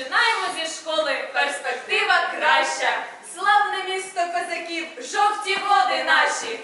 Починаємо зі школи. Перспектива краща. Славне місто козаків, жовті води наші.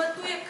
sebetulnya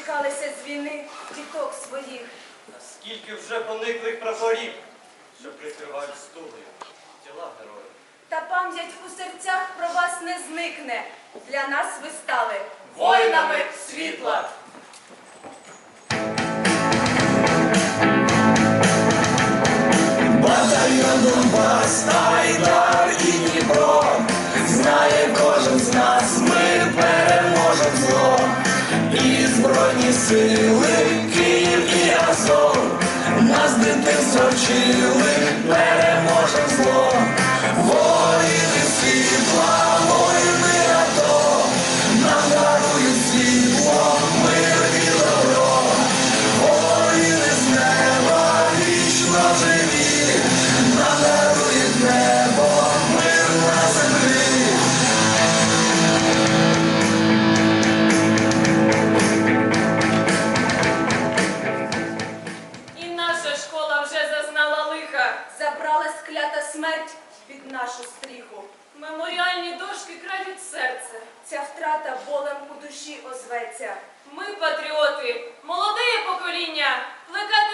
дочекалися з війни діток своїх. Скільки вже пониклих прапорів, що прикривають стулею тіла героїв. Та пам'ять у серцях про вас не зникне. Для нас ви стали Воїнами світла! Втрата болем у душі озветься. Ми, патріоти, молоде покоління, сумлінно.